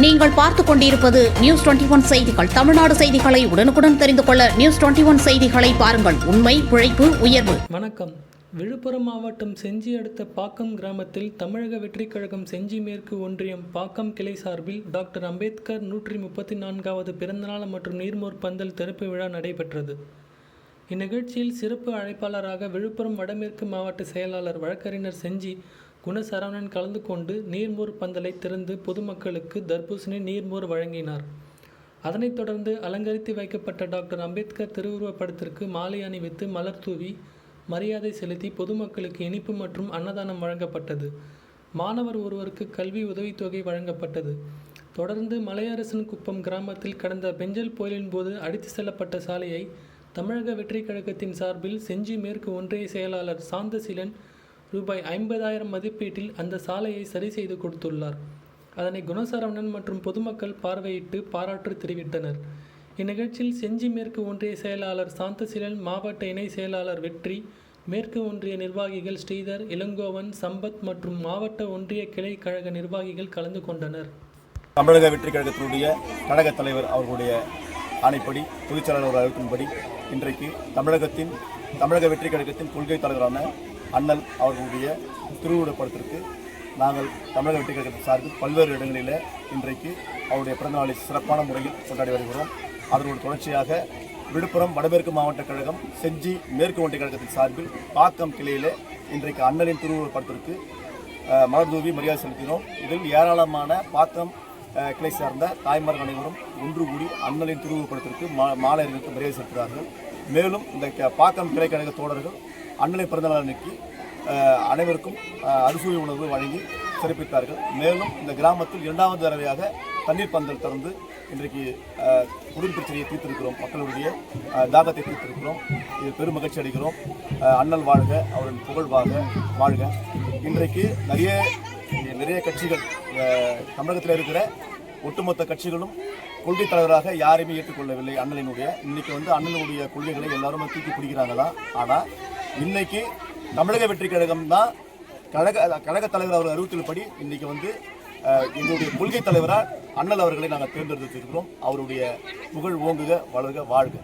நீங்கள் பார்த்துக் கொண்டிருப்பது நியூஸ் டுவெண்டி ஒன் செய்திகள். தமிழ்நாடு செய்திகளை உடனுக்குடன் தெரிந்து கொள்ள நியூஸ் டுவெண்டி ஒன் செய்திகளை பாருங்கள். உண்மை உழைப்பு உயர்வு. வணக்கம். விழுப்புரம் மாவட்டம் செஞ்சி அடுத்த பாக்கம் கிராமத்தில் தமிழக வெற்றிக் கழகம் செஞ்சி மேற்கு ஒன்றியம் பாக்கம் கிளை சார்பில் டாக்டர் அம்பேத்கர் நூற்றி முப்பத்தி நான்காவது பிறந்தநாள் மற்றும் நீர்மோர் பந்தல் திறப்பு விழா நடைபெற்றது. இந்நிகழ்ச்சியில் சிறப்பு அழைப்பாளராக விழுப்புரம் வடமேற்கு மாவட்ட செயலாளர் வழக்கறிஞர் செஞ்சி குணசரவணன் கலந்து கொண்டு நீர்மோர் பந்தலை திறந்து பொதுமக்களுக்கு தர்பூசணி நீர்மோர் வழங்கினார். அதனைத் தொடர்ந்து அலங்கரித்து வைக்கப்பட்ட டாக்டர் அம்பேத்கர் திருவுருவப் படத்திற்கு மாலை அணிவித்து மலர் தூவி மரியாதை செலுத்தி பொதுமக்களுக்கு இனிப்பு மற்றும் அன்னதானம் வழங்கப்பட்டது. மாணவர் ஒருவருக்கு கல்வி உதவித்தொகை வழங்கப்பட்டது. தொடர்ந்து மலையரசன் குப்பம் கிராமத்தில் கடந்த பெஞ்சல் புயலின் போது அடித்து செல்லப்பட்ட சாலையை தமிழக வெற்றிக் கழகத்தின் சார்பில் செஞ்சி மேற்கு ஒன்றிய செயலாளர் சாந்தசீலன் ரூபாய் ஐம்பதாயிரம் மதிப்பீட்டில் அந்த சாலையை சரி செய்து கொடுத்துள்ளார். அதனை குணசரவணன் மற்றும் பொதுமக்கள் பார்வையிட்டு பாராட்டு தெரிவித்தனர். இந்நிகழ்ச்சியில் செஞ்சி மேற்கு ஒன்றிய செயலாளர் சாந்தசீலன் மாவட்ட இணை செயலாளர் வெற்றி மேற்கு ஒன்றிய நிர்வாகிகள் ஸ்ரீதர் இளங்கோவன் சம்பத் மற்றும் மாவட்ட ஒன்றிய கிளை கழக நிர்வாகிகள் கலந்து கொண்டனர். தமிழக வெற்றி கழகத்தினுடைய கழக தலைவர் அவர்களுடைய ஆணைப்படி பொதுச்செயலாளர் அறிவிப்பின்படி இன்றைக்கு தமிழகத்தின் தமிழக வெற்றி கழகத்தின் கொள்கை தலைவரான அண்ணல் அவர்களுடைய திருவுருவப்படத்திற்கு நாங்கள் தமிழக வெற்றி கழகத்தின் சார்பில் பல்வேறு இடங்களில் இன்றைக்கு அவருடைய பிறந்தநாளை சிறப்பான முறையில் கொண்டாடி வருகிறோம். அதனுடைய தொடர்ச்சியாக விழுப்புரம் வடமேற்கு மாவட்ட கழகம் செஞ்சி மேற்கு ஒன்றிய கழகத்தின் சார்பில் பாக்கம் கிளையிலே இன்றைக்கு அண்ணலின் திருவுருவப்படத்திற்கு படத்திற்கு மலர் தூவி மரியாதை செலுத்தினோம். இதில் ஏராளமான பாக்கம் கிளை சார்ந்த தாய்மார்கள் அனைவரும் ஒன்று கூடி அண்ணலின் திருவுருவப்படத்திற்கு மா மாலை மரியாதை செலுத்துகிறார்கள். மேலும் இந்த க- பாக்கம் கிளை கழக தோழர்கள் அன்னலை பிறந்தநாள் அன்னைக்கு அனைவருக்கும் அஹ், அறுசுவை உணவு வழங்கி சிறப்பித்தார்கள். மேலும் இந்த கிராமத்தில் இரண்டாவது தடவையாக தண்ணீர் பந்தல் திறந்து இன்றைக்கு அஹ், பிரச்சனையை தீர்த்திருக்கிறோம். மக்களுடைய தாகத்தை தீர்த்திருக்கிறோம். இது பெரும் மகிழ்ச்சி அடைகிறோம். அண்ணல் வாழ்க அவரின் புகழ் வாழ்க வாழ்க. இன்றைக்கு நிறைய நிறைய கட்சிகள் தமிழகத்தில் இருக்கிற ஒட்டுமொத்த கட்சிகளும் கொள்கை தலைவராக யாரையுமே ஏற்றுக்கொள்ளவில்லை அண்ணலினுடைய. இன்னைக்கு வந்து அண்ணனுடைய கொள்கைகளை எல்லாரும் தூக்கி பிடிக்கிறாங்க தான் ஆனால் இன்னைக்கு தமிழக வெற்றி கழகம் தான் கழக கழக தலைவர் அவர் அறிவித்தல் படி இன்னைக்கு வந்து எங்களுடைய கொள்கை தலைவராக அண்ணல் அவர்களை நாங்கள் தேர்ந்தெடுத்திருக்கிறோம். அவருடைய புகழ் ஓங்குக வளர்க வாழ்க.